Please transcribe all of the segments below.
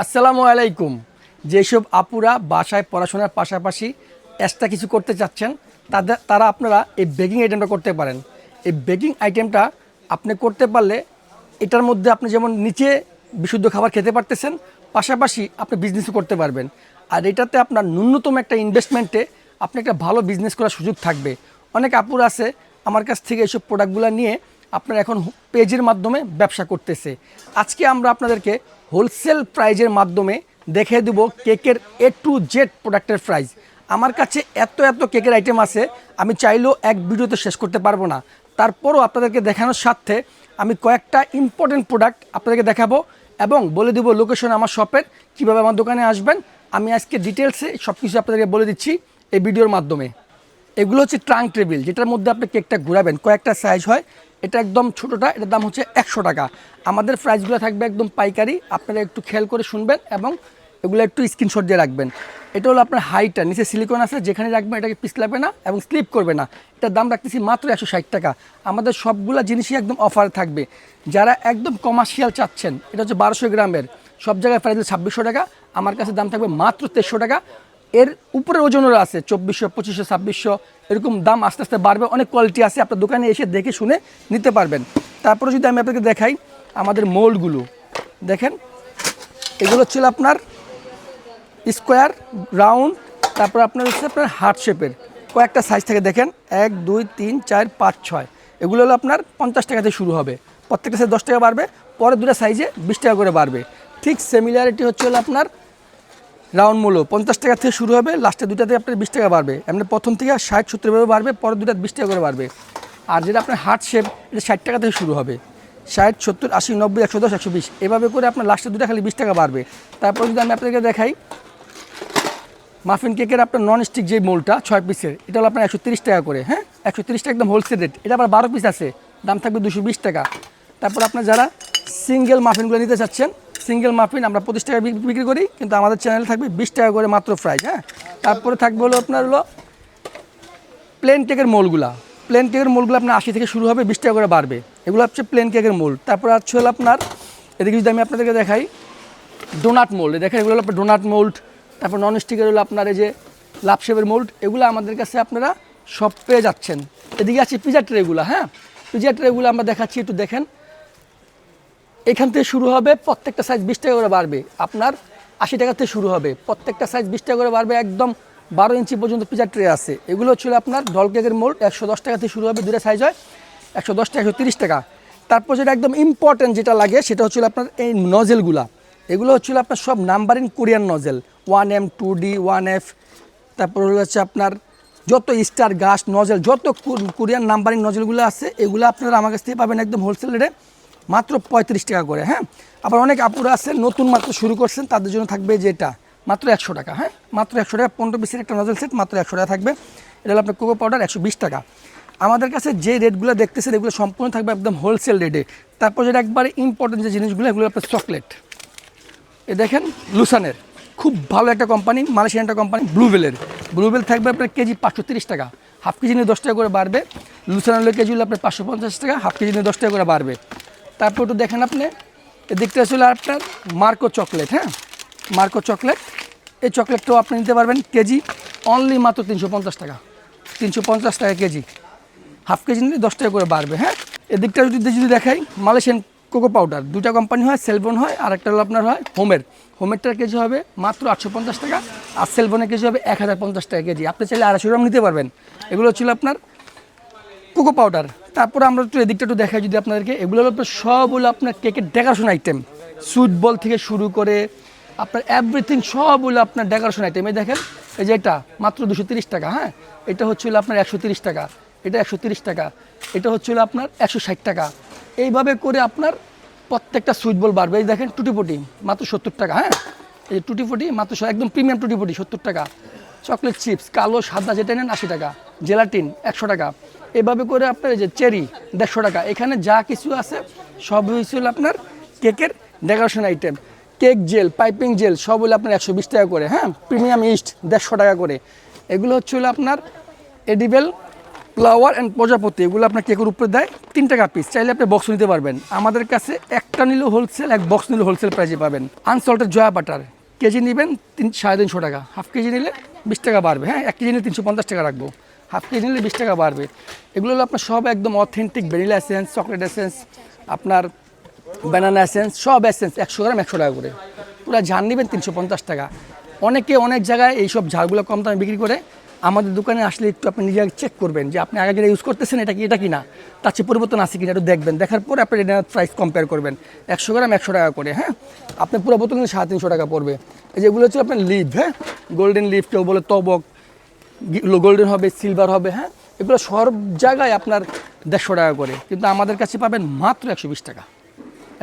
আসসালামু আলাইকুম। যেসব আপুরা বাসায় পড়াশোনার পাশাপাশি এক্সট্রা কিছু করতে চাচ্ছেন তাদের তারা আপনারা এই বেকিং আইটেমটা করতে পারেন। এই বেকিং আইটেমটা আপনি করতে পারলে এটার মধ্যে আপনি যেমন নিচে বিশুদ্ধ খাবার খেতে পারতেছেন, পাশাপাশি আপনি বিজনেসও করতে পারবেন। আর এটাতে আপনার ন্যূনতম একটা ইনভেস্টমেন্টে আপনি একটা ভালো বিজনেস করার সুযোগ থাকবে। অনেক আপুর আছে, আমার কাছ থেকে এইসব প্রোডাক্টগুলো নিয়ে আপনারা এখন পেজের মাধ্যমে ব্যবসা করতেছে। আজকে আমরা আপনাদেরকে হোলসেল প্রাইজের মাধ্যমে দেখে দেব কেকের এ টু জেড প্রোডাক্টের প্রাইস আমার কাছে এত এত কেকের আইটেম আছে, আমি চাইলেও এক ভিডিওতে শেষ করতে পারব না। তারপরও আপনাদেরকে দেখানোর স্বার্থে আমি কয়েকটা ইম্পর্টেন্ট প্রোডাক্ট আপনাদেরকে দেখাবো এবং বলে দেবো লোকেশন আমার শপের কীভাবে আমার দোকানে আসবেন। আমি আজকে ডিটেলসে সব কিছু আপনাদেরকে বলে দিচ্ছি এই ভিডিওর মাধ্যমে। এগুলো হচ্ছে ট্রাঙ্ক টেবিল যেটার মধ্যে আপনি কেকটা ঘোরাবেন। কয়েকটা সাইজ হয় এটা একদম ছোটোটা, এটার দাম হচ্ছে একশো টাকা। আমাদের প্রাইসগুলো থাকবে একদম পাইকারি, আপনারা একটু খেয়াল করে শুনবেন এবং এগুলো একটু স্ক্রিনশট দিয়ে রাখবেন। এটা হলো আপনার হাইটা নিচে সিলিকন আছে, যেখানে রাখবেন এটাকে পিছলাবে না এবং স্লিপ করবে না। এটার দাম রাখতেছি মাত্র একশো ষাট টাকা। আমাদের সবগুলো জিনিসই একদম অফার থাকবে। যারা একদম কমার্শিয়াল চাচ্ছেন, এটা হচ্ছে বারোশো গ্রামের, সব জায়গায় প্রাইস ছাব্বিশশো টাকা, আমার কাছে দাম থাকবে মাত্র তেরোশো টাকা। এর উপরে ওজনেরও আছে, চব্বিশশো, পঁচিশশো, ছাব্বিশশো, এরকম দাম আস্তে আস্তে বাড়বে, অনেক কোয়ালিটি আছে আপনার দোকানে এসে দেখে শুনে নিতে পারবেন। তারপরে যদি আমি আপনাকে দেখাই আমাদের মোল্ডগুলো দেখেন, এগুলো ছিল আপনার স্কোয়ার রাউন্ড তারপর আপনার হচ্ছে আপনার হার্ট শেপের কয়েকটা সাইজ থেকে, দেখেন, এক, দুই, তিন, চার, পাঁচ, ছয়, এগুলো হলো আপনার পঞ্চাশ টাকা থেকে শুরু হবে, প্রত্যেকটা সাইজ দশ টাকা বাড়বে পরে দুটো সাইজে বিশ টাকা করে বাড়বে। ঠিক সিমিলারিটি হচ্ছে হলো আপনার রাউন্ড মূল্য পঞ্চাশ টাকা থেকে শুরু হবে, লাস্টে দুটাতে আপনার বিশ টাকা বাড়বে। এমনি প্রথম থেকে ষাট, সত্তর বাড়বে পরে দুটা বিশ টাকা করে বাড়বে। আর যেটা আপনার হার্ট শেপ, এটা ষাট টাকা থেকে শুরু হবে। ষাট, সত্তর, আশি, নব্বই, একশো দশ, একশো বিশ, এভাবে করে আপনার লাস্টে দুটা খালি বিশ টাকা বাড়বে। তারপর যদি আমি আপনাকে দেখাই, মাফিন কেকের আপনার নন স্টিক যে মোলটা, ছয় পিসের, এটা হলো আপনার একশো তিরিশ টাকা করে হ্যাঁ? একশো তিরিশ টাকা একদম হোলসেল রেট এটা আবার বারো পিস আছে, দাম থাকবে দুশো টাকা। তারপর আপনার যারা সিঙ্গেল মাফিনগুলো নিতে চাচ্ছেন সিঙ্গেল মাফিন আমরা পঁচিশ টাকা বিক- বিক্রি করি, কিন্তু আমাদের চ্যানেলে থাকবে বিশ টাকা করে মাত্র প্রাইস হ্যাঁ? তারপরে থাকবে হলো আপনার হলো প্লেন কেকের মোলগুলা। প্লেন কেকের মোলগুলো আপনার আশি থেকে শুরু হবে, বিশ টাকা করে বাড়বে। এগুলো হচ্ছে প্লেন কেকের মোল। তারপর হচ্ছে হলো আপনার, এদিকে যদি আমি আপনাদেরকে দেখাই ডোনাট মোল্ড দেখেন এগুলো হলো ডোনাট মোল্ড তারপর নন স্টিকের হলো আপনার এই যে লাভ শেপের মোল্ড এগুলো আমাদের কাছে আপনারা সব পেয়ে যাচ্ছেন। এদিকে আছে পিজা ট্রেগুলো হ্যাঁ? পিজা ট্রেগুলো আমরা দেখাচ্ছি, একটু দেখেন। এখান থেকে শুরু হবে, প্রত্যেকটা সাইজ বিশ টাকা করে বাড়বে। আপনার আশি টাকা থেকে শুরু হবে। প্রত্যেকটা সাইজ বিশ টাকা করে বাড়বে, একদম বারো ইঞ্চি পর্যন্ত পিজা ট্রে আছে। এগুলো ছিল আপনার ডল কেকের মোল্ড একশো দশ টাকা থেকে শুরু হবে দুটো সাইজ হয়, একশো দশ টাকা, একশো তিরিশ টাকা। তারপর যেটা একদম ইম্পর্টেন্ট যেটা লাগে, সেটা হচ্ছিল আপনার এই নজেলগুলা এগুলো হচ্ছিল আপনার সব numbering Korean nozzle one M two D one F তারপর হচ্ছে আপনার যত স্টার গাছ নজেল যত কোরিয়ান নাম্বারিং নজেলগুলো আছে, এগুলো আপনারা আমার কাছ থেকে পাবেন একদম হোলসেল রেটে মাত্র পঁয়ত্রিশ টাকা করে হ্যাঁ? আবার অনেক আপুরা আছেন, নতুন মাত্র শুরু করছেন, তাদের জন্য থাকবে যেটা মাত্র একশো টাকা হ্যাঁ? মাত্র একশো টাকা, পনেরো পিসের একটা নজল সেট মাত্র একশো টাকা থাকবে। এটা হলো আপনার কোকো পাউডার একশো বিশ টাকা। আমাদের কাছে যে রেটগুলো দেখতেছেন, এগুলো সম্পূর্ণ থাকবে একদম হোলসেল রেটে তারপর যেটা একবারে ইম্পর্টেন্ট যে জিনিসগুলো, এগুলো আপনার চকলেট এ দেখেন লুসানের খুব ভালো একটা কোম্পানি মালয়েশিয়ান একটা কোম্পানি ব্লুবেলের ব্লুবেল থাকবে আপনার কেজি পাঁচশো তিরিশ টাকা। হাফ কেজি নিয়ে দশ টাকা করে বাড়বে। লুসানের কেজি হলো আপনার পাঁচশো পঞ্চাশ টাকা, হাফ কেজি নিয়ে দশ টাকা করে বাড়বে। তারপর একটু দেখেন আপনি। এদিকটা ছিল আপনার মার্কো চকলেট হ্যাঁ? মার্কো চকলেট এই চকলেটটাও আপনি নিতে পারবেন কেজি অনলি মাত্র তিনশো পঞ্চাশ টাকা। তিনশো পঞ্চাশ টাকা কেজি। হাফ কেজি নিলে দশ টাকা করে বাড়বে হ্যাঁ? এদিকটা যদি যদি দেখাই মালয়েশিয়ান কোকো পাউডার দুটা কোম্পানি হয় সেলবন হয়, আর একটা হলো আপনার হয় হোমের হোমেরটার কেজি হবে মাত্র আটশো পঞ্চাশ টাকা, আর সেলবনের কেজি হবে এক হাজার পঞ্চাশ টাকা কেজি। আপনি চাইলে আড়াইশো গ্রাম নিতে পারবেন। এগুলো ছিল আপনার কোকো পাউডার। তারপর আমরা একটু এদিকটা একটু দেখাই যদি আপনাদেরকে। এগুলো হলো আপনার সব হলো আপনার কেকের ডেকোরেশন আইটেম সুইট বল থেকে শুরু করে আপনার এভরিথিং সব হলো আপনার ডেকোরেশন আইটেম এই দেখেন, এই যে এটা মাত্র দুশো টাকা হ্যাঁ? এটা হচ্ছিল আপনার একশো টাকা, এটা একশো টাকা, এটা হচ্ছিল আপনার একশো ষাট টাকা। এইভাবে করে আপনার প্রত্যেকটা সুইট বল বাড়বে। এই দেখেন, টুটিপুটি, মাত্র সত্তর টাকা হ্যাঁ? এই টুটিপুটি, মাত্র একদম প্রিমিয়াম টুটিপুটি, সত্তর টাকা। চকলেট চিপস কালো, সাদা, যেটা নেন আশি টাকা। জেলাটিন একশো টাকা। এভাবে করে আপনার এই যে চেরি, দেড়শো টাকা। এখানে যা কিছু আছে, সব হয়েছিল আপনার কেকের decoration item. Cake gel, piping gel, সব হলো আপনার একশো বিশ টাকা করে হ্যাঁ? প্রিমিয়াম ইস্ট, দেড়শো টাকা করে। এগুলো হচ্ছে হলো আপনার এডিবেল, ফ্লাওয়ার অ্যান্ড প্রজাপতি। এগুলো আপনার কেকের উপরে দেয় তিন টাকা পিস চাইলে আপনি বক্স নিতে পারবেন। আমাদের কাছে একটা নিলেও হোলসেল এক বক্স নিলে হোলসেল প্রাইসে পাবেন। Unsalted Jaya butter. কেজি নেবেন তিন, সাড়ে তিনশো টাকা। হাফ কেজি নিলে বিশ টাকা বাড়বে হ্যাঁ? এক কেজি নিলে তিনশো পঞ্চাশ টাকা রাখব। হাফ কেজি নিলে বিশ টাকা বাড়বে। এগুলো হলো আপনার সব একদম authentic vanilla essence chocolate essence আপনার ব্যানানা এসেন্স সব এসেন্স একশো গ্রাম, একশো টাকা করে। পুরো ঝাড় নেবেন তিনশো পঞ্চাশ টাকা। অনেকে অনেক জায়গায় এইসব ঝাড়গুলো কম দামে বিক্রি করে, আমাদের দোকানে আসলে একটু আপনি নিজে চেক করবেন যে আপনি আগে যেটা ইউজ করতেছেন এটা কি এটা কি না তার চেয়ে পরিবর্তন আছে কিনা একটু দেখবেন। দেখার পর আপনি এটা প্রাইস কম্পেয়ার করবেন। একশো গ্রাম, একশো টাকা করে হ্যাঁ? আপনার পুরো বোতল কিন্তু সাড়ে তিনশো টাকা পড়বে। এই যেগুলো হচ্ছে আপনার লিভ হ্যাঁ? গোল্ডেন লিভ কেউ বলে তবক গোল্ডেন হবে, সিলভার হবে হ্যাঁ? এগুলো সব জায়গায় আপনার দেড়শো টাকা করে। কিন্তু আমাদের কাছে পাবেন মাত্র একশো বিশ টাকা।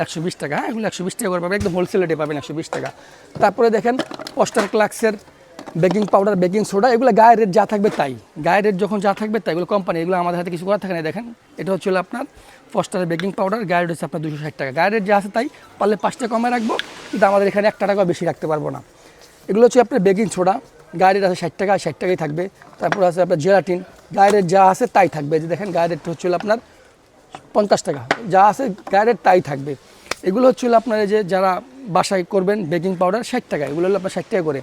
একশো বিশ টাকা হ্যাঁ? এগুলো একশো বিশ টাকা করে পাবেন। একদম হোলসেল রেটে পাবেন একশো বিশ টাকা। তারপরে দেখেন পোস্টার ক্লাক্সের বেকিং পাউডার বেকিং সোডা এগুলো গায়ের রেট যা থাকবে তাই। গায়ের রেট যখন যা থাকবে তাই, এগুলো কোম্পানি এগুলো আমাদের হাতে কিছু করার থাকে না। দেখেন, এটা হচ্ছে হলো আপনার পোস্টারের বেকিং পাউডার গায়ের রেট হচ্ছে আপনার দুশো ষাট টাকা। গায়ের রেট যা আছে তাই, পারলে পাঁচটা কমে রাখব, কিন্তু আমাদের এখানে একটা টাকা বেশি রাখতে পারব না। এগুলো হচ্ছে আপনার বেকিং সোডা। গায়ের আছে ষাট টাকা, ষাট টাকাই থাকবে। তারপর আছে আপনার জেলাটিন। গায়ের যা আছে তাই থাকবে। যে দেখেন গায়ের রেট হচ্ছে আপনার পঞ্চাশ টাকা। যা আছে গায়ের তাই থাকবে। এগুলো হচ্ছিল আপনার এই যে যারা বাসায় করবেন বেকিং পাউডার, ষাট টাকা। এগুলো হলো আপনার ষাট টাকা করে।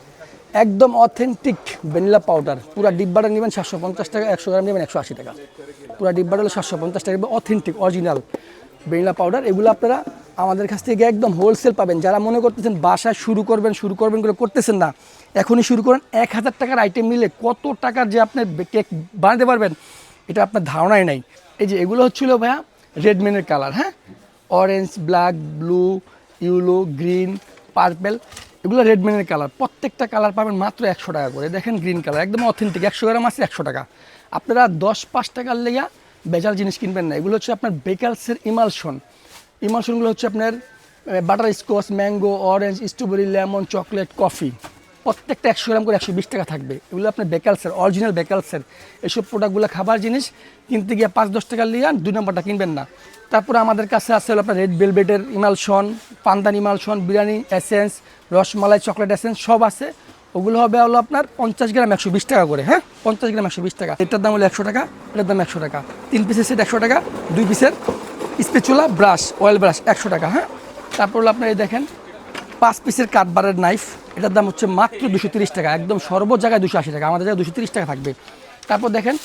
একদম অথেন্টিক ভ্যানিলা পাউডার। পুরো ডিব্বাটা নেবেন সাতশো পঞ্চাশ টাকা, একশো গ্রাম নেবেন একশো আশি টাকা। পুরো ডিব্বাটা হলো সাতশো পঞ্চাশ টাকা অথেন্টিক, অরিজিনাল। ভ্যানিলা পাউডার, এগুলো আপনারা আমাদের কাছ থেকে একদম হোলসেল পাবেন। যারা মনে করতেছেন বাসায় শুরু করবেন শুরু করবেন করে করতেছেন না, এখনই শুরু করেন। এক হাজার টাকার আইটেম নিলে কত টাকার যে আপনি কেক বানাতে পারবেন, এটা আপনার ধারণাই নাই। এই যে এগুলো হচ্ছিল ভাইয়া রেডমেনের কালার হ্যাঁ? Orange black blue yellow green purple এগুলো রেডমেনের কালার প্রত্যেকটা কালার পাবেন মাত্র একশো টাকা করে। দেখেন গ্রিন কালার একদম অথেন্টিক একশো গ্রাম আছে একশো টাকা। আপনারা দশ পাঁচ টাকার লেগা বেজাল জিনিস কিনবেন না। এগুলো হচ্ছে আপনার বেকালসের ইমালশন। ইমালশনগুলো হচ্ছে আপনার butterscotch mango orange strawberry lemon chocolate coffee প্রত্যেকটা একশো গ্রাম করে একশো বিশ টাকা থাকবে। এগুলো আপনার বেকালসের অরিজিনাল বেকালসের এইসব প্রোডাক্টগুলো খাবার জিনিস কিনতে গিয়ে পাঁচ, দশ টাকা নিয়ে দুই নম্বরটা কিনবেন না। তারপরে আমাদের কাছে আছে হলো আপনার red ভেলভেটের emulsion pandan emulsion, biryani essence rasmalai chocolate essence সব আছে। ওগুলো হবে হলো আপনার পঞ্চাশ গ্রাম একশো বিশ টাকা করে হ্যাঁ? পঞ্চাশ গ্রাম একশো বিশ টাকা। এটার দাম হলো একশো টাকা, এটার দাম একশো টাকা। তিন পিসের সেট একশো টাকা, দুই পিসের স্পেচুলা ব্রাশ অয়েল ব্রাশ একশো টাকা হ্যাঁ? তারপর হলো আপনার এই দেখেন, পাঁচ পিসের কাঠবারের নাইফ এটার দাম হচ্ছে মাত্র দুশো তিরিশ টাকা, একদম সর্ব জায়গায় দুশো আশি টাকা, আমাদের জায়গায় দুশো তিরিশ টাকা থাকবে। তারপর দেখেন,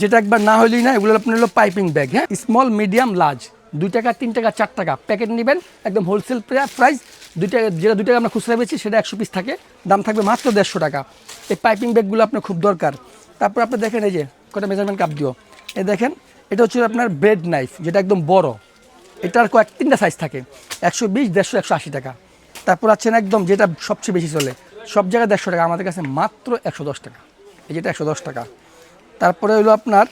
যেটা একবার না হলেই না, এগুলো আপনার হলো পাইপিং ব্যাগ হ্যাঁ? স্মল মিডিয়াম লার্জ দুই টাকা, তিন টাকা, চার টাকা প্যাকেট নেবেন, একদম হোলসেল প্রাইস দুই টাকা যেটা দুই টাকা আমরা খুচরা পেয়েছি সেটা একশো পিস থাকে। দাম থাকবে মাত্র দেড়শো টাকা। এই পাইপিং ব্যাগগুলো আপনার খুব দরকার। তারপর আপনি দেখেন এই যে কটা মেজারমেন্ট কাপ দিও। এই দেখেন, এটা হচ্ছে আপনার ব্রেড নাইফ যেটা একদম বড়। এটার কয়েক, তিনটা সাইজ থাকে। একশো বিশ, দেড়শো, একশো আশি টাকা। তারপর আছেন একদম যেটা সবচেয়ে বেশি চলে। সব জায়গায় দেড়শো টাকা, আমাদের কাছে মাত্র একশো দশ টাকা। এই যেটা একশো দশ টাকা। তারপরে হলো আপনার,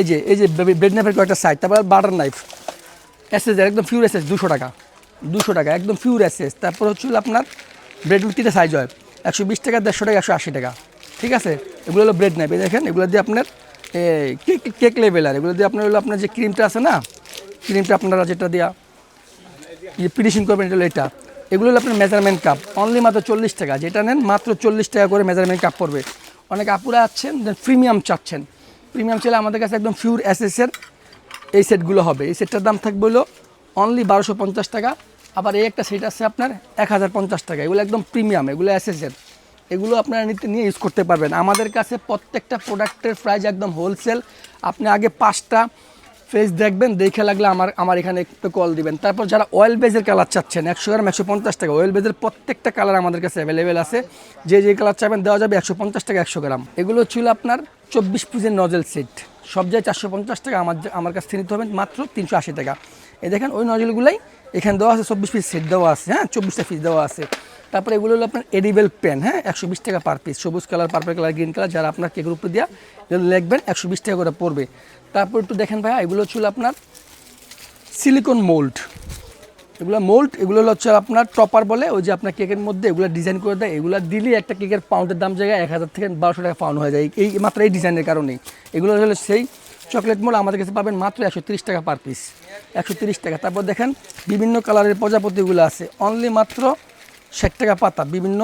এই যে এই যে ব্রেড নাইফের কয়েকটা সাইজ তারপর বাটার নাইফ এসএস একদম ফিউর এসএস দুশো টাকা। দুশো টাকা, একদম ফিউর অ্যাসেস তারপর হচ্ছে হলো আপনার ব্রেড তিনটা সাইজ হয়। একশো বিশ টাকা, দেড়শো টাকা, একশো আশি টাকা। ঠিক আছে? এগুলো হলো ব্রেড এই দেখেন, এগুলো দিয়ে আপনার কেক কেক লেভেলার এগুলো দিয়ে আপনার হলো আপনার যে ক্রিমটা আছে না ক্রিমটা আপনারা যেটা দেওয়া যে ফিনিশিং করবেন, এটা এটা। এগুলো হলো আপনার মেজারমেন্ট কাপ অনলি মাত্র চল্লিশ টাকা। যেটা নেন, মাত্র চল্লিশ টাকা করে মেজারমেন্ট কাপ পড়বে। অনেক আপুরা আছেন প্রিমিয়াম চাচ্ছেন। প্রিমিয়াম চাইলে আমাদের কাছে একদম ফিউর অ্যাসেসের এই সেটগুলো হবে। এই সেটটার দাম থাকবে হলো অনলি বারোশো পঞ্চাশ টাকা, আবার এই একটা সেট আছে আপনার এক হাজার পঞ্চাশ টাকা। এগুলো একদম প্রিমিয়াম এগুলো এসএসের এগুলো আপনারা নিতে, নিয়ে ইউজ করতে পারবেন। আমাদের কাছে প্রত্যেকটা প্রোডাক্টের প্রাইস একদম হোলসেল আপনি আগে পাঁচটা ফেস দেখবেন, দেখে লাগলে আমার আমার এখানে একটু কল দিবেন। তারপর যারা অয়েল বেজের কালার চাচ্ছেন, একশো গ্রাম একশো পঞ্চাশ টাকা অয়েল বেজের প্রত্যেকটা কালার আমাদের কাছে অ্যাভেলেবেল আছে। যে যে কালার চাবেন দেওয়া যাবে একশো পঞ্চাশ টাকা, একশো গ্রাম। এগুলো ছিল আপনার চব্বিশ পিসের নজেল সেট সব জায়গায় চারশো পঞ্চাশ টাকা আমার আমার কাছ থেকে নিতে হবে, মাত্র তিনশো আশি টাকা। এই দেখেন, ওই নজলগুলাই এখানে দেওয়া আছে, চব্বিশ পিস সেট দেওয়া আছে হ্যাঁ চব্বিশটা পিস দেওয়া আছে। তারপরে এগুলো হলো আপনার এডিবেল পেন হ্যাঁ একশো বিশ টাকা পার পিস সবুজ colour purple colour green colour যারা আপনার কেকের উপরে দেওয়া লিখবেন, একশো বিশ টাকা করে পড়বে। তারপর একটু দেখেন ভাইয়া, এগুলো ছিল আপনার সিলিকন মোল্ড এগুলো মোল্ড এগুলো হচ্ছে আপনার টপার বলে, ওই যে আপনার কেকের মধ্যে এগুলো ডিজাইন করে দেয়, এগুলো দিলেই একটা কেকের পাউন্ডের দাম জায়গায় এক হাজার থেকে বারোশো টাকা পাউন্ড হয়ে যায়। এই মাত্র এই ডিজাইনের কারণেই। এগুলো হলো সেই চকলেট মোল আমাদের কাছে পাবেন মাত্র একশো টাকা পার পিস। একশো টাকা। তারপর দেখেন, বিভিন্ন কালারের প্রজাপতিগুলো আছে। অনলি মাত্র ষাট টাকা পাতা। বিভিন্ন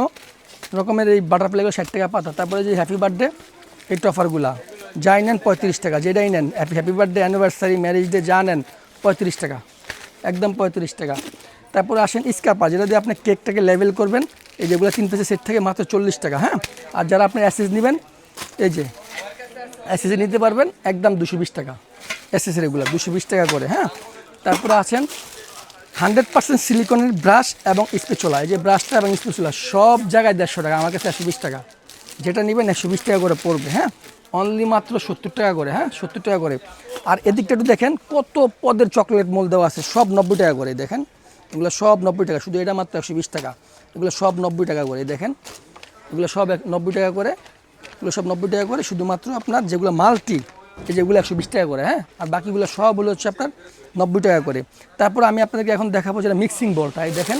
রকমের এই বাটারফ্লাইগুলো ষাট টাকা পাতা। তারপরে যে হ্যাপি বার্থডে এই টফারগুলা যাই নেন পঁয়ত্রিশ টাকা। যেটাই নেন happy birthday anniversary marriage day যা নেন, পঁয়ত্রিশ টাকা। একদম পঁয়ত্রিশ টাকা। তারপরে আসেন স্কাপা যেটা দিয়ে আপনি কেকটাকে লেভেল করবেন। এই যেগুলো পিসের সেট থেকে মাত্র চল্লিশ টাকা হ্যাঁ? আর যারা আপনি অ্যাসেস নেবেন, এই যে অ্যাসেসে নিতে পারবেন, একদম দুশো বিশ টাকা। অ্যাসেসের এগুলো দুশো বিশ টাকা করে হ্যাঁ? তারপরে আছেন হান্ড্রেড পার্সেন্ট সিলিকনের ব্রাশ এবং স্পেচুলা। এই যে ব্রাশটা এবং স্পেচুলা, সব জায়গায় দেড়শো টাকা, আমার কাছে একশো বিশ টাকা। যেটা নেবেন একশো বিশ টাকা করে পড়বে হ্যাঁ? অনলি মাত্র সত্তর টাকা করে হ্যাঁ? সত্তর টাকা করে। আর এদিকটা একটু দেখেন, কত পদের চকলেট মোল দেওয়া আছে, সব নব্বই টাকা করে, দেখেন। এগুলো সব নব্বই টাকা, শুধু এটা মাত্র একশো বিশ টাকা। এগুলো সব নব্বই টাকা করে, দেখেন। এগুলো সব এক- নব্বই টাকা করে। এগুলো সব নব্বই টাকা করে, শুধুমাত্র আপনার যেগুলো মাল্টি, এই যেগুলো একশো বিশ টাকা করে হ্যাঁ? আর বাকিগুলো সব হলো হচ্ছে আপনার নব্বই টাকা করে। তারপর আমি আপনাদেরকে এখন দেখাবো যেটা মিক্সিং বলটা এই দেখেন,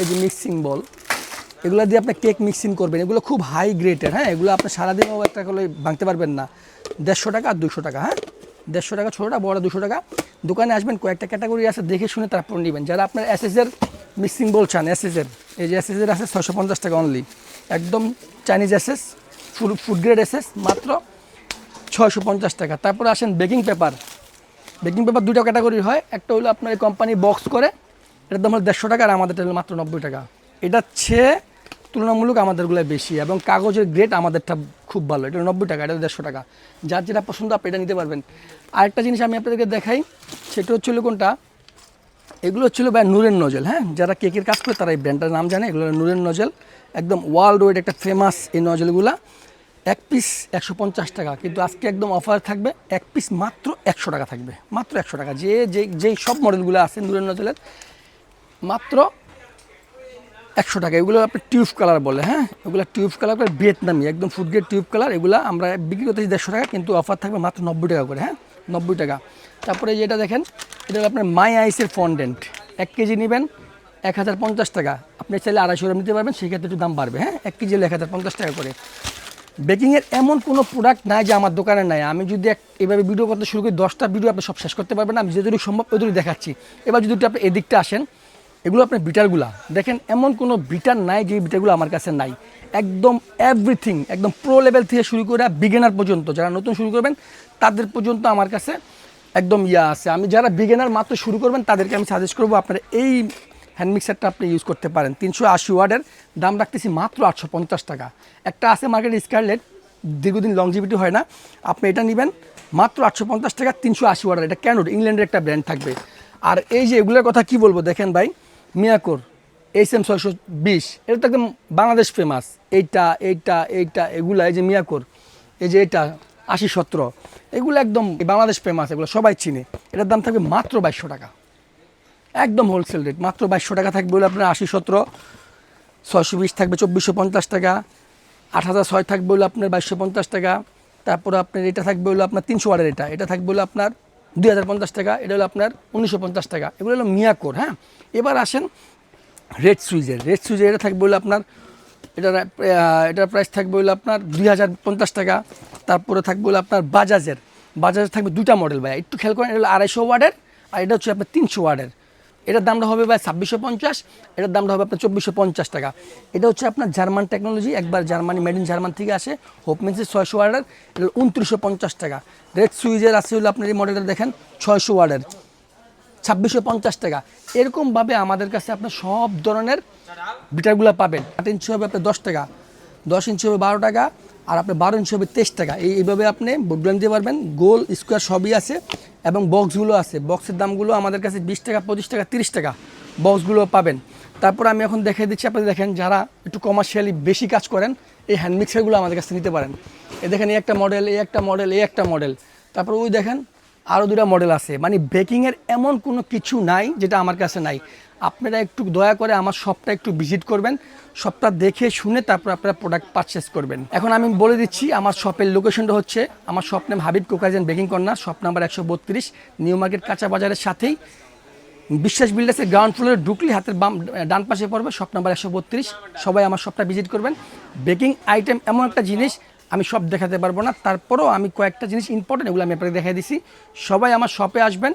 এই যে মিক্সিং বল এগুলো দিয়ে আপনি কেক মিক্সিং করবেন। এগুলো খুব হাই গ্রেটের হ্যাঁ? এগুলো আপনি সারাদিনও একটা করে ভাঙতে পারবেন না। দেড়শো টাকা আর দুশো টাকা হ্যাঁ? দেড়শো টাকা ছোটোটা বড় দুশো টাকা। দোকানে আসবেন, কয়েকটা ক্যাটাগরি আছে, দেখে শুনে তারপর নেবেন। যারা আপনার এসএসের মিক্সিং বল চান এসএসের এই যে এসএসের আছে ছশো পঞ্চাশ টাকা অনলি একদম Chinese SS food food grade SS মাত্র ছয়শো পঞ্চাশ টাকা। তারপরে আসেন বেকিং পেপার বেকিং পেপার দুটো ক্যাটাগরি হয়। একটা হলো আপনার এই কোম্পানি বক্স করে, এটার দাম হলো দেড়শো টাকা আর আমাদেরটা হলো মাত্র নব্বই টাকা। এটা চেয়ে তুলনামূলক আমাদেরগুলো বেশি এবং কাগজের গ্রেড আমাদেরটা খুব ভালো। এটা নব্বই টাকা, এটা দেড়শো টাকা। যার যেটা পছন্দ আপনি এটা নিতে পারবেন। আরেকটা জিনিস আমি আপনাদেরকে দেখাই, সেটা হচ্ছিল কোনটা? এগুলো হচ্ছিল ভাই নূরের নজেল হ্যাঁ? যারা কেকের কাজ করে তারা এই ব্র্যান্ডটার নাম জানে। এগুলো নূরের নজেল। একদম ওয়ার্ল্ড ওয়াইড একটা ফেমাস এই নজেলগুলা এক পিস একশো পঞ্চাশ টাকা, কিন্তু আজকে একদম অফার থাকবে এক পিস মাত্র একশো টাকা থাকবে, মাত্র একশো টাকা। যে যে যেই সব মডেলগুলো আছে নূরের নজলের মাত্র একশো টাকা। এগুলো আপনি টিউব কালার বলে হ্যাঁ? এগুলো টিউব কালার করে ভিয়েতনামি একদম গ্রেড টিউব কালার এগুলো আমরা বিক্রি করতেছি দেড়শো টাকা, কিন্তু অফার থাকবে মাত্র নব্বই টাকা করে হ্যাঁ? নব্বই টাকা। তারপরে যেটা দেখেন, এটা আপনার মাই আইসের ফন্ডেন্ট এক কেজি নেবেন, এক হাজার পঞ্চাশ টাকা। আপনি চাইলে আড়াইশো গ্রাম নিতে পারবেন সেক্ষেত্রে একটু দাম বাড়বে হ্যাঁ? এক কেজি এক হাজার পঞ্চাশ টাকা করে। বেকিংয়ের এমন কোনো প্রোডাক্ট নাই যে আমার দোকানে নাই। আমি যদি এক এভাবে ভিডিও করতে শুরু করি, দশটা ভিডিও আপনি সব শেষ করতে পারবেন আমি যেটুকু সম্ভব ওইটুকু দেখাচ্ছি। এবার যদি আপনি এদিকটা আসেন, এগুলো আপনার বিটারগুলা। দেখেন, এমন কোনো বিটার নাই যে বিটারগুলো আমার কাছে নাই। একদম এভরিথিং একদম প্রো লেভেল থেকে শুরু করে বিগেনার পর্যন্ত। যারা নতুন শুরু করবেন, তাদের পর্যন্ত আমার কাছে একদম ইয়া আছে। আমি যারা বিগেনার মাত্র শুরু করবেন, তাদেরকে আমি সাজেস্ট করব আপনারা এই হ্যান্ড মিক্সারটা আপনি ইউজ করতে পারেন। তিনশো আশি ওয়ার্ডের দাম রাখতেছি মাত্র আটশো পঞ্চাশ টাকা। একটা আছে মার্কেটে স্কারলেট দীর্ঘদিন লংজিভিটি হয় না। আপনি এটা নেবেন, মাত্র আটশো পঞ্চাশ টাকা, তিনশো আশি ওয়ার্ডের এটা ক্যানোড ইংল্যান্ডের একটা ব্র্যান্ড থাকবে। আর এই যে এগুলোর কথা কি বলব দেখেন ভাই মিয়াকোর এইচ এম ছয়শো বিশ, এটা তো একদম বাংলাদেশ ফেমাস এইটা এইটা এইটা, এগুলা, এই যে মিয়াকোর এই যে এটা, আশি সতেরো, এগুলো একদম বাংলাদেশ ফেমাস এগুলো সবাই চিনে। এটার দাম থাকবে মাত্র বাইশশো টাকা। একদম হোলসেল রেট মাত্র বাইশশো টাকা থাকবে বলে আপনার আশি সতেরো ছয়শো বিশ থাকবে চব্বিশশো পঞ্চাশ টাকা আট হাজার ছয় থাকবে হলো আপনার বাইশশো পঞ্চাশ টাকা তারপরে আপনার এটা থাকবে হলো আপনার তিনশো ওয়ার্ডের এটা এটা থাকবে হলো আপনার দুই হাজার পঞ্চাশ টাকা এটা হলো আপনার উনিশশো পঞ্চাশ টাকা এগুলো হলো মিয়াকোর হ্যাঁ? এবার আসেন রেড সুইজের রেড সুইজের এটা থাকবে হলো আপনার এটার আহ, এটার প্রাইস থাকবে হলো আপনার দুই হাজার পঞ্চাশ টাকা তারপরে থাকবে হলো আপনার বাজাজের বাজাজের থাকবে দুটা মডেল ভাই একটু খেয়াল করেন এটা হলো আড়াইশো ওয়ার্ডের আর এটা হচ্ছে আপনার তিনশো ওয়ার্ডের এটার দামটা হবে ভাই ছাব্বিশশো পঞ্চাশ, এটার দামটা হবে আপনার চব্বিশশো পঞ্চাশ টাকা। এটা হচ্ছে আপনার জার্মান টেকনোলজি একবার জার্মানি মেড ইন জার্মান থেকে আসে হোপমেন্সের ছয়শো ওয়ার্ডের এটা উনত্রিশশো পঞ্চাশ টাকা। রেড সুইজের আছে হলো আপনার এই মডেলটা দেখেন, ছয়শো ওয়ার্ডের ছাব্বিশশো পঞ্চাশ টাকা। এরকমভাবে আমাদের কাছে আপনার সব ধরনের বিটারগুলো পাবেন। আট ইঞ্চি হবে আপনার দশ টাকা, দশ ইঞ্চি হবে বারো টাকা, আর আপনার বারো ইঞ্চি হবে তেইশ টাকা। এইভাবে আপনি বোর্ডগুলো নিতে পারবেন, গোল স্কোয়ার সবই আছে। এবং বক্সগুলো আছে। বক্সের দামগুলো আমাদের কাছে বিশ টাকা, পঁচিশ টাকা, তিরিশ টাকা বক্সগুলো পাবেন। তারপর আমি এখন দেখে দিচ্ছি, আপনি দেখেন যারা একটু কমার্শিয়ালি বেশি কাজ করেন, এই হ্যান্ড মিক্সারগুলো আমাদের কাছে নিতে পারেন। এ দেখেন, এই একটা মডেল এই একটা মডেল এই একটা মডেল তারপর ওই দেখেন আরও দুটা মডেল আছে। মানে বেকিংয়ের এমন কোনো কিছু নাই যেটা আমার কাছে নাই। আপনারা একটু দয়া করে আমার শপটা একটু ভিজিট করবেন শপটা দেখে শুনে তারপর আপনারা প্রোডাক্ট পারচেস করবেন। এখন আমি বলে দিচ্ছি, আমার শপের লোকেশনটা হচ্ছে, আমার শপ নেম হাবিব কোকাজ বেকিং কর্নার শপ নাম্বার একশো বত্রিশ, নিউ মার্কেট কাঁচা বাজারের সাথেই। বিশ্বাস বিল্ডার্সের গ্রাউন্ড ফ্লোরে ঢুকলে, হাতের বাম, ডান পাশে পড়বে শপ নাম্বার একশো বত্রিশ। সবাই আমার শপটা ভিজিট করবেন। বেকিং আইটেম এমন একটা জিনিস, আমি সব দেখাতে পারব না। তারপরেও আমি কয়েকটা জিনিস ইম্পর্টেন্ট এগুলো আমি আপনাকে দেখাই দিছি। সবাই আমার শপে আসবেন।